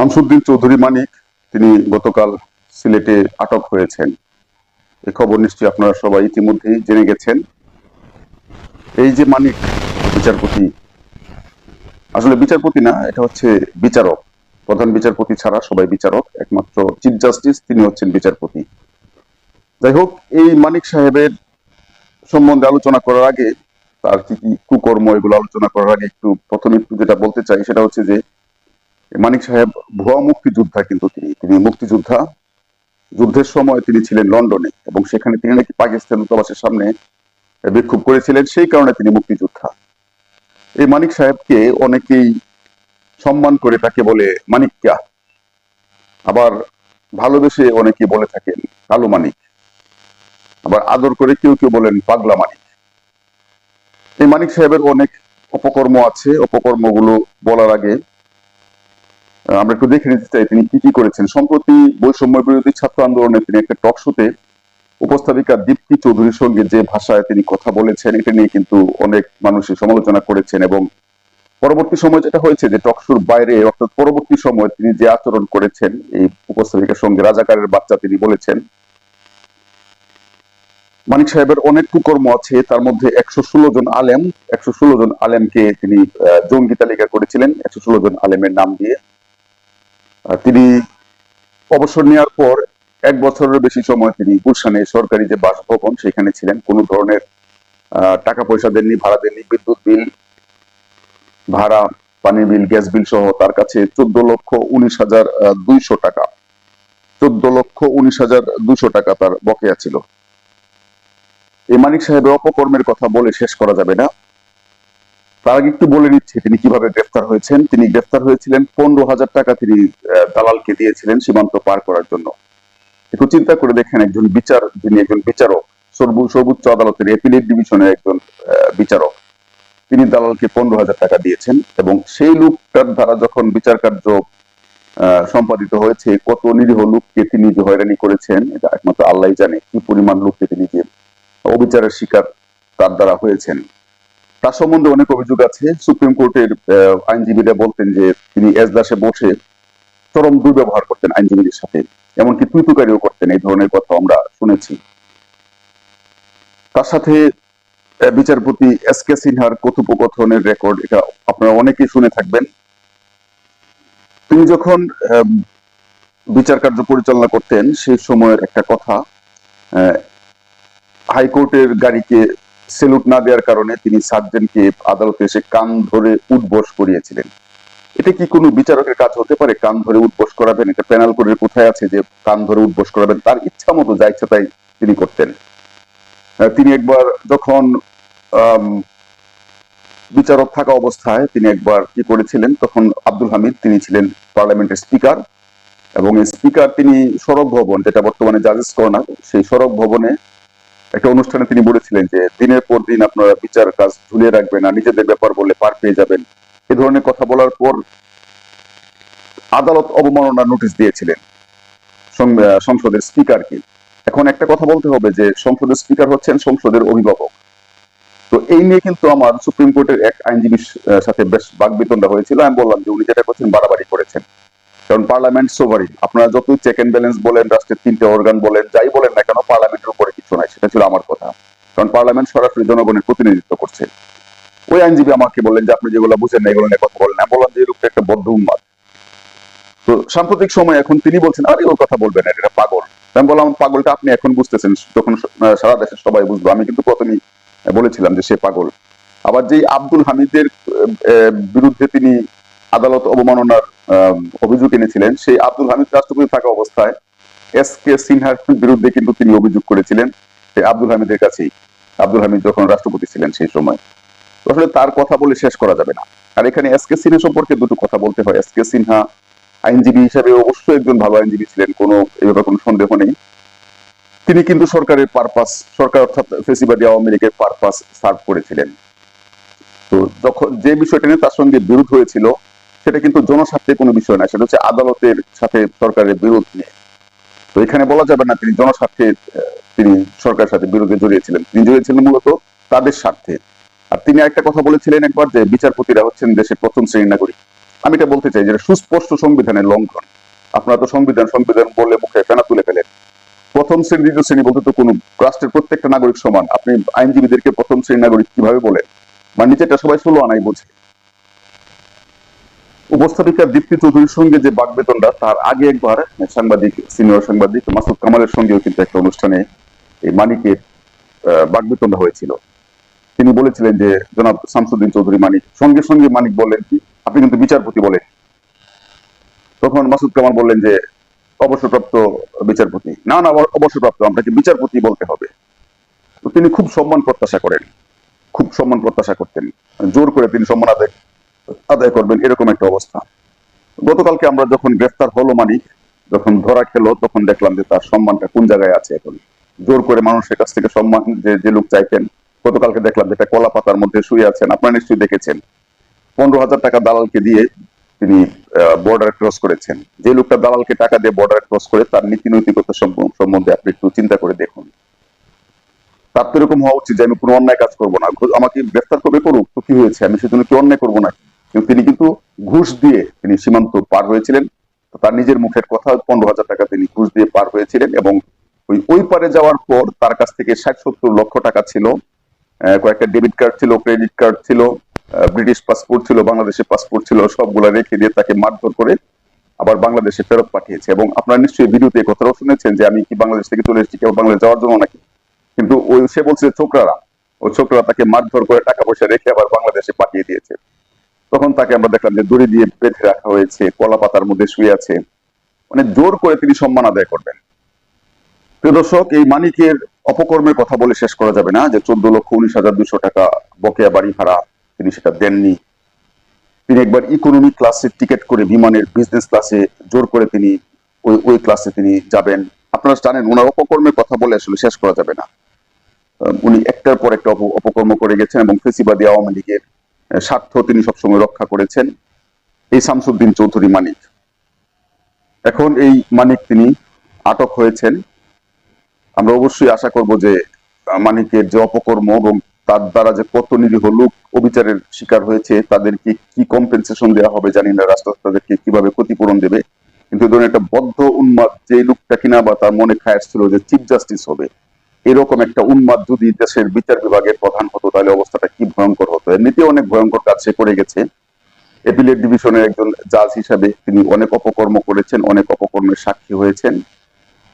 শামসুদ্দিন চৌধুরী মানিক, তিনি গতকাল সিলেটে আটক হয়েছেন। এই খবর নিশ্চয়ই আপনারা সবাই ইতিমধ্যেই জেনে গেছেন। এই যে মানিক বিচারপতি, আসলে বিচারপতি না, এটা হচ্ছে বিচারক। প্রধান বিচারপতি ছাড়া সবাই বিচারক, একমাত্র চিফ জাস্টিস তিনি হচ্ছেন বিচারপতি। যাই হোক, এই মানিক সাহেবের সম্বন্ধে আলোচনা করার আগে, তার কি কি কুকর্ম এগুলো আলোচনা করার আগে একটু প্রথমে একটু যেটা বলতে চাই, সেটা হচ্ছে যে মানিক সাহেব ভুয়া মুক্তিযোদ্ধা কিন্তু তিনি। তিনি মুক্তিযোদ্ধা। যুদ্ধের সময় তিনি ছিলেন লন্ডনে এবং সেখানে তিনি নাকি পাকিস্তান দূতাবাসের সামনে বিক্ষোভ করেছিলেন, সেই কারণে তিনি মুক্তিযোদ্ধা। এই মানিক সাহেবকে অনেকেই সম্মান করে তাকে বলে মানিক মানিক্যা আবার ভালোবেসে অনেকেই বলে থাকেন কালো মানিক। আবার আদর করে কেউ কেউ বলেন পাগলা মানিক। এই মানিক সাহেবের অনেক অপকর্ম আছে। অপকর্মগুলো বলার আগে আমরা একটু দেখে নিতে চাই তিনি কি কি করেছেন। সম্প্রতি বৈষম্য বিরোধী ছাত্র আন্দোলনে তিনি একটা টক শোতে উপস্থাপিকা দীপ্তি চৌধুরীর সঙ্গে যে ভাষায় তিনি কথা বলেছেন, এটা নিয়ে কিন্তু অনেক মানুষের সমালোচনা করেছেন এবং পরবর্তী সময় যেটা হয়েছে যে টকশুর বাইরে, অর্থাৎ পরবর্তী সময় তিনি যে আচরণ করেছেন, এই উপস্থাপিকার সঙ্গে রাজাকারের বাচ্চা তিনি বলেছেন, মানিক সাহেবের অনেক কুকর্ম আছে, তার মধ্যে একশো ষোলো জন আলেম, একশো ষোলো জন আলেমকে তিনি জঙ্গি তালিকা করেছিলেন, একশো ষোলো জন আলেমের নাম দিয়ে। তিনি অবসর নেওয়ার পর এক বছরের বেশি সময় তিনি গুলশানে সরকারি যে বাসভবন, সেখানে ছিলেন। কোনো ধরনের টাকা পয়সা দেননি, ভাড়া দেননি, বিদ্যুৎ বিল, ভাড়া, পানি বিল, গ্যাস বিল সহ তার কাছে চোদ্দ লক্ষ উনিশ হাজার দুইশো টাকা। চোদ্দ লক্ষ উনিশ হাজার দুইশো টাকা তার বকেয়া ছিল। এই মানিক সাহেবের অপকর্মের কথা বলে শেষ করা যাবে না। তার আগে একটু বলে নিচ্ছি, তিনি কীভাবে গ্রেফতার হয়েছেন। তিনি গ্রেফতার হয়েছিলেন, পনেরো হাজার টাকা তিনি দালালকে দিয়েছিলেন সীমান্ত পার করার জন্য। একটু চিন্তা করে দেখেন একজন বিচার, যিনি একজন বিচারক সর্বোচ্চ আদালতের এপিলেট ডিভিশনের একজন বিচারক। তিনি দালালকে পনেরো হাজার টাকা দিয়েছেন এবং সেই লোকটার দ্বারা যখন বিচার কার্য সম্পাদিত হয়েছে, কত নিরীহ লোককে তিনি যে হয়রানি করেছেন, এটা একমাত্র আল্লাহ জানে, কি পরিমাণ লোককে তিনি যে অবিচারের শিকার তার দ্বারা হয়েছেন। তার সম্বন্ধে অনেক অভিযোগ আছে। সুপ্রিম কোর্টের আইনজীবীরা বলতেন যে তিনি এজলাসে বসে চরম দুর্ব্যবহার করতেন আইনজীবীদের সাথে, এমনকি তুইতুকারিও করতেন। এই ধরনের কথা আমরা শুনেছি। তার সাথে বিচারপতি এস কে সিনহার কথোপকথনের রেকর্ড, এটা আপনারা অনেকেই শুনে থাকবেন। তিনি যখন বিচার কার্য পরিচালনা করতেন, সেই সময়ের একটা কথা হাইকোর্টের গাড়িকে সেলুট না দেওয়ার কারণে তিনি সার্জেনকে আদালতে এসে কান ধরে উঠবস করিয়েছিলেন। এটা কি কোনো বিচারকের কাজ হতে পারে? কান ধরে উঠবস করাবেন? এটা পেনাল কোডের কোথায় আছে যে কান ধরে উঠবস করাবেন? তার ইচ্ছা মতো যা ইচ্ছা তাই তিনি করতেন। তিনি একবার যখন বিচারক থাকা অবস্থায় তিনি একবার কি করেছিলেন? তখন আব্দুল হামিদ তিনি ছিলেন পার্লামেন্টের স্পিকার এবং স্পিকার তিনি সড়ক ভবন, যেটা বর্তমানে জাজেস কর্নার, সেই সড়ক ভবনে একটা অনুষ্ঠানে তিনি বলেছিলেন যে, দিনের পর দিন আপনারা বিচার কাজ ঝুলিয়ে রাখবেন আর নিজেদের ব্যাপার বললে পার পেয়ে যাবেন। এ ধরনের কথা বলার পর আদালত অবমাননার নোটিশ দিয়েছিলেন সংসদের স্পিকারকে। এখন একটা কথা বলতে হবে যে, সংসদের স্পিকার হচ্ছেন সংসদের অভিভাবক। তো এই নিয়ে কিন্তু আমার সুপ্রিম কোর্টের এক আইনজীবীর সাথে বেশ বাগবিতণ্ডা হয়েছিল। আমি বললাম যে, উনি যেটা করছেন বাড়াবাড়ি করেছেন। কারণ পার্লামেন্ট সোভারিন আপনারা যতই চেক এন্ড ব্যালেন্স বলেন, রাষ্ট্রের তিনটে অর্গান বলেন, যাই বলেন না কেন পার্লামেন্টের উপরে কিছু নাই, সেটা ছিল আমার কথা। কারণ পার্লামেন্ট সরাসরি জনগণের প্রতিনিধিত্ব করছে। ওই আইনজীবী আমাকে বললেন যে, আপনি যেগুলো বুঝেন না, এগুলো নিয়ে কথা বলেন আমি বললাম যে লোকটা একটা বদ্ধ উন্মাদ। তো সাম্প্রতিক সময় এখন তিনি বলছেন, আরে, ওর কথা বলবেন না, এটা পাগল। আমি বললাম, পাগলটা আপনি এখন বুঝতেছেন, যখন সারা দেশের সবাই বুঝব। আমি কিন্তু প্রথমেই বলেছিলাম যে, সে পাগল। আবার যেই আব্দুল হামিদের বিরুদ্ধে তিনি আদালত অবমাননার অভিযোগ এনেছিলেন। সেই আব্দুল হামিদ রাষ্ট্রপতি থাকা অবস্থায় এস কে সিনহার বিরুদ্ধে কিন্তু তিনি অভিযোগ করেছিলেন আব্দুল হামিদের কাছেই। আব্দুল হামিদ যখন রাষ্ট্রপতি ছিলেন সেই সময়। আসলে তার কথা বলে শেষ করা যাবে না। আর এখানে এস কে সিনহা সম্পর্কে দুটো কথা বলতে হয়। এস কে সিনহা আইনজীবী হিসেবে অবশ্যই একজন ভালো আইনজীবী ছিলেন, কোনো ব্যাপারে কোনো সন্দেহ নেই। তিনি কিন্তু সরকারের পারপাস, সরকার অর্থাৎ ফেসিবাদী আওয়ামী লীগের পারপাস সার্ভ করেছিলেন। তো যখন যে বিষয়টা নিয়ে তার সঙ্গে বিরোধ হয়েছিল সেটা কিন্তু জনস্বার্থে কোনো বিষয় না, সেটা হচ্ছে আদালতের সাথে সরকারের বিরোধ নিয়ে। তো এখানে বলা যাবে না তিনি জনস্বার্থে তিনি সরকারের সাথে বিরোধে জড়িয়েছিলেন। তিনি জড়িয়েছিলেন মূলত তাদের স্বার্থে। আর তিনি একটা কথা বলেছিলেন একবার যে বিচারপতিরা হচ্ছেন দেশের প্রথম শ্রেণির নাগরিক। আমি এটা বলতে চাই যে সুস্পষ্ট সংবিধানের লঙ্ঘন। আপনারা তো সংবিধান সংবিধান বললে মুখে ফেনা তুলে ফেলেন। প্রথম শ্রেণি দ্বিতীয় শ্রেণি বলতে তো কোনো রাষ্ট্রের প্রত্যেকটা নাগরিক সমান। আপনি আইনজীবীদেরকে প্রথম শ্রেণি নাগরিক কীভাবে বলেন? মানে নিচেটা সবাই ষোলো আনাই বোঝে। উপস্থাপিকা দীপ্তি চৌধুরীর সঙ্গে যে বাগবেতনটা তার আগে একবার সাংবাদিক সিনিয়র সাংবাদিক মাসুদ কামালের সঙ্গেও কিন্তু একটা অনুষ্ঠানে এই মানিকের আহ, বাগবেতনটা হয়েছিল। তিনি বলেছিলেন যে জনাব শামসুদ্দিন চৌধুরী মানিক সঙ্গে সঙ্গে মানিক বললেন কি আপনি কিন্তু বিচারপতি বলেন। তখন মাসুদ কামাল বললেন যে অবসরপ্রাপ্ত বিচারপতি। না না অবসরপ্রাপ্ত আপনাকে বিচারপতি বলতে হবে। তো তিনি খুব সম্মান প্রত্যাশা করেন। খুব সম্মান প্রত্যাশা করতেন। জোর করে তিনি সম্মান আদায় আদায় করবেন, এরকম একটা অবস্থা। গতকালকে আমরা যখন গ্রেফতার হলো মানিক, যখন ধরা খেলো, তখন দেখলাম যে তার সম্মানটা কোন জায়গায় আছে এখন। জোর করে মানুষের কাছ থেকে সম্মান যে যে লোক চাইতেন, গতকালকে দেখলাম যেটা কলা পাতার মধ্যে শুয়ে আছেন। আপনারা নিশ্চয়ই দেখেছেন। পনেরো হাজার টাকা দালালকে দিয়ে তিনি বর্ডার ক্রস করেছেন। যে লোকটা দালালকে টাকা দিয়ে বর্ডার ক্রস করে তার নীতি নৈতিকতা সম্বন্ধে আপনি একটু চিন্তা করে দেখুন। তার তো এরকম হওয়া উচিত যে আমি কোনো অন্যায় কাজ করব না। আমাকে গ্রেফতার করবে করুক? তো কি হয়েছে? আমি সেজন্য কি অন্যায় করব না কিন্তু তিনি কিন্তু ঘুষ দিয়ে তিনি সীমান্ত পার হয়েছিলেন। তার নিজের মুখের কথা পনেরো হাজার টাকা তিনি ঘুষ দিয়ে পার হয়েছিলেন এবং ওই ওই পারে যাওয়ার পর তার কাছ থেকে ষাট সত্তর লক্ষ টাকা ছিল। কয়েকটা ডেবিট কার্ড ছিল ক্রেডিট কার্ড ছিল ব্রিটিশ পাসপোর্ট ছিল, বাংলাদেশের পাসপোর্ট ছিল, সবগুলা রেখে দিয়ে তাকে মারধর করে আবার বাংলাদেশে ফেরত পাঠিয়েছে। এবং আপনারা নিশ্চয়ই ভিডিওতে কথাটাও শুনেছেন যে আমি কি বাংলাদেশ থেকে চলে এসেছি কেউ বাংলাদেশ যাওয়ার জন্য নাকি? কিন্তু ওই সে বলছে ছোকরারা। ওই ছোকরা তাকে মারধর করে টাকা পয়সা রেখে আবার বাংলাদেশে পাঠিয়ে দিয়েছে। তখন তাকে আমরা দেখলাম যে দড়ি দিয়ে বেঁধে রাখা হয়েছে, কলা পাতার মধ্যে শুয়ে আছে। মানে জোর করে তিনি সম্মান আদায় করবেন। প্রিয় দর্শক, এই মানিকের অপকর্মের কথা বলে শেষ করা যাবে না যে চোদ্দ লক্ষ উনিশ হাজার দুশো টাকা বকেয়া বাড়ি ভাড়া তিনি সেটা দেননি। তিনি একবার ইকোনমি ক্লাসে টিকিট করে বিমানের বিজনেস ক্লাসে জোর করে তিনি ওই ওই ক্লাসে তিনি যাবেন। আপনারা জানেন, ওনার অপকর্মের কথা বলে আসলে শেষ করা যাবে না। উনি একটার পর একটা অপ- অপকর্ম করে গেছেন এবং ফেসিবাদী আওয়ামী লীগের স্বার্থ তিনি সবসময় রক্ষা করেছেন। এই শামসুদ্দিন চৌধুরী মানিক। এখন এই মানিক তিনি আটক হয়েছেন। আমরা অবশ্যই আশা করব যে, মানিকের যে অপকর্ম এবং তার দ্বারা যে কত নিরীহ লোক অবিচারের শিকার হয়েছে, তাদেরকে কি কম্পেনসেশন দেওয়া হবে জানি না রাষ্ট্র তাদেরকে কীভাবে ক্ষতিপূরণ দেবে। কিন্তু এই ধরনের একটা বদ্ধ উন্মাদ যে লোকটা কিনা বা তার মনে খায়াস ছিল যে চিফ জাস্টিস হবে এরকম একটা উন্মাদ যদি দেশের বিচার বিভাগের প্রধান হতো, তাহলে অবস্থাটা কি ভয়ঙ্কর হতো? এমনিতে অনেক ভয়ঙ্কর কাজ সে করে গেছে। এপিলেট ডিভিশনের একজন জাজ হিসাবে তিনি অনেক অপকর্ম করেছেন, অনেক অপকর্মের সাক্ষী হয়েছেন।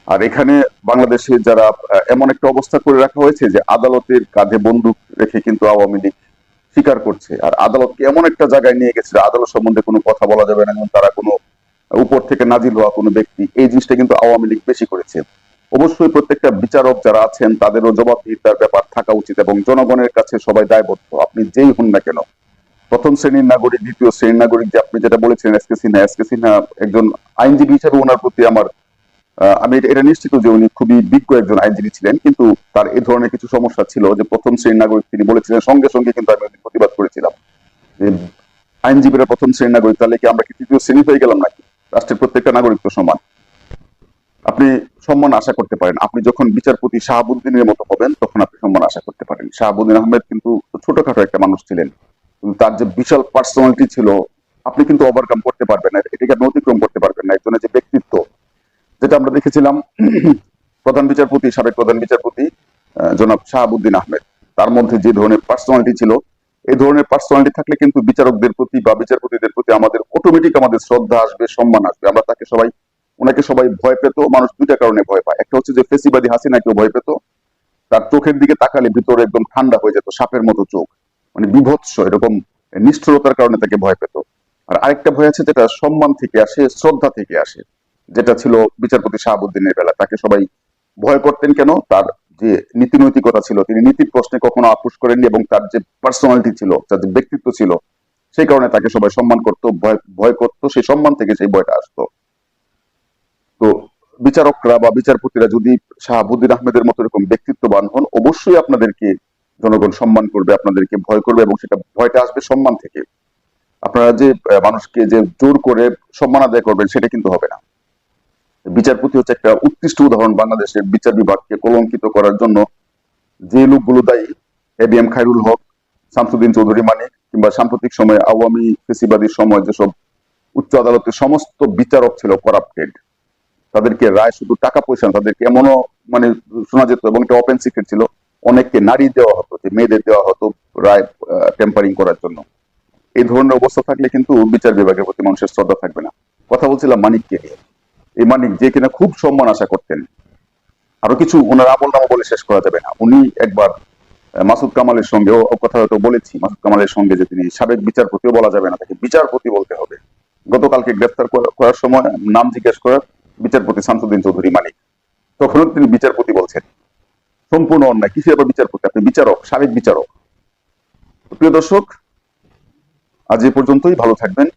আর এখানে বাংলাদেশে যারা এমন একটা অবস্থা করে রাখা হয়েছে যে আদালতের কাঁধে বন্দুক রেখে কিন্তু আওয়ামী লীগ স্বীকার করছে। আর আদালতকে এমন একটা জায়গায় নিয়ে গেছে আদালত সম্বন্ধে কোনো কথা বলা যাবে না এবং তারা কোনো উপর থেকে নাজিল হওয়া কোনো ব্যক্তি এই জিনিসটা কিন্তু আওয়ামী লীগ বেশি করেছে। অবশ্যই প্রত্যেকটা বিচারক যারা আছেন, তাদেরও জবাবদিহিতার ব্যাপার থাকা উচিত এবং জনগণের কাছে সবাই দায়বদ্ধ। আপনি যেই হন না কেন? প্রথম শ্রেণির নাগরিক, দ্বিতীয় শ্রেণির নাগরিক, যে আপনি যেটা বলেছেন, S K Sinha. S K Sinha একজন আইনজীবী হিসেবে ওনার প্রতি আমার আমি এটা- নিশ্চিত যে উনি খুবই বিজ্ঞ একজন আইনজীবী ছিলেন, কিন্তু তার এই ধরনের কিছু সমস্যা ছিল যে প্রথম শ্রেণির নাগরিক তিনি বলেছিলেন, সঙ্গে সঙ্গে কিন্তু আমি প্রতিবাদ করেছিলাম। যে আইনজীবীরা প্রথম শ্রেণির নাগরিক, তাহলে কি আমরা কি তৃতীয় শ্রেণি হয়ে গেলাম নাকি? রাষ্ট্রের প্রত্যেকটা নাগরিক তো সমান। আপনি সম্মান আশা করতে পারেন। আপনি যখন বিচারপতি শাহাবুদ্দিনের মতো হবেন, তখন আপনি সম্মান আশা করতে পারেন। শাহাবুদ্দিন আহমেদ কিন্তু ছোটখাটো একটা মানুষ ছিলেন। কিন্তু তার যে বিশাল পার্সোনালিটি ছিল, আপনি কিন্তু ওভারকাম করতে পারবেন না। এটাকে আপনি অতিক্রম করতে পারবেন না। একজনের যে ব্যক্তিত্ব, যেটা আমরা দেখেছিলাম, প্রধান বিচারপতি, সাবেক প্রধান বিচারপতি জনাব শাহাবুদ্দিন আহমেদ। তার মধ্যে যে ধরনের পার্সোনালিটি ছিল, এই ধরনের পার্সোনালিটি থাকলে কিন্তু বিচারকদের প্রতি বা বিচারপতিদের প্রতি আমাদের অটোমেটিক আমাদের শ্রদ্ধা আসবে, সম্মান আসবে। আমরা তাকে সবাই ওনাকে সবাই ভয় পেত, মানুষ দুইটা কারণে ভয় পায়। একটা হচ্ছে যে ফেসিবাদী হাসিনাকেও ভয় পেত, তার চোখের দিকে তাকালে ভিতরে একদম ঠান্ডা হয়ে যেত, সাপের মতো চোখ মানে বিভৎস, এরকম নিষ্ঠুরতার কারণে তাকে ভয় পেত। আর আরেকটা ভয় আছে যেটা সম্মান থেকে আসে, শ্রদ্ধা থেকে আসে, যেটা ছিল বিচারপতি শাহাবুদ্দিনের বেলা। তাকে সবাই ভয় করতেন কেন? তার যে নীতি নৈতিকতা ছিল, তিনি নীতির প্রশ্নে কখনো আপোষ করেননি এবং তার যে পার্সোনালিটি ছিল, তার যে ব্যক্তিত্ব ছিল, সেই কারণে তাকে সবাই সম্মান করত, ভয় ভয় করত, সেই সম্মান থেকে সেই ভয়টা আসতো। তো বিচারকরা বা বিচারপতিরা যদি শাহাবুদ্দিন আহমেদের মতো এরকম ব্যক্তিত্ববান হন, অবশ্যই আপনাদেরকে জনগণ সম্মান করবে, আপনাদেরকে ভয় করবে এবং সেটা ভয়টা আসবে সম্মান থেকে। আপনারা যে মানুষকে যে জোর করে সম্মান আদায় করবেন সেটা কিন্তু হবে না। বিচারপতি হচ্ছে একটা উৎকৃষ্ট উদাহরণ বাংলাদেশের বিচার বিভাগকে কলঙ্কিত করার জন্য। যে লোকগুলো দায়ী এ এম খায়রুল হক, শামসুদ্দিন চৌধুরী মানিক, কিংবা সাম্প্রতিক সময়ে আওয়ামী ফেসিবাদীর সময় যেসব উচ্চ আদালতের সমস্ত বিচারক ছিল করাপ্টেড। তাদেরকে রায়, শুধু টাকা পয়সা তাদেরকে এমনও মানে শোনা যেত এবং এটা ওপেন সিক্রেট ছিল, অনেককে নারী দেওয়া হতো, যে মেয়েদের দেওয়া হতো রায় টেম্পারিং করার জন্য। এই ধরনের অবস্থা থাকলে কিন্তু বিচার বিভাগের প্রতি মানুষের শ্রদ্ধা থাকবে না। কথা বলছিলাম মানিককে নিয়ে। এই মানিক যে কিনা খুব সম্মান আশা করতেন। আরও কিছু ওনার আমল নামা বলে শেষ করা যাবে না। উনি একবার মাসুদ কামালের সঙ্গে, ও কথা হয়তো বলেছি, মাসুদ কামালের সঙ্গে যে তিনি সাবেক বিচারপতিও বলা যাবে না, তাকে বিচারপতি বলতে হবে। গতকালকে গ্রেফতার করা- করার সময়, নাম জিজ্ঞেস করার বিচারপতি শামসুদ্দিন চৌধুরী মালিক তখনও তিনি বিচারপতি বলছেন। সম্পূর্ণ অন্যায়। কিসের আবার বিচারপতি আপনি বিচারক, সাবেক বিচারক। প্রিয় দর্শক, আজ এ পর্যন্তই। ভালো থাকবেন।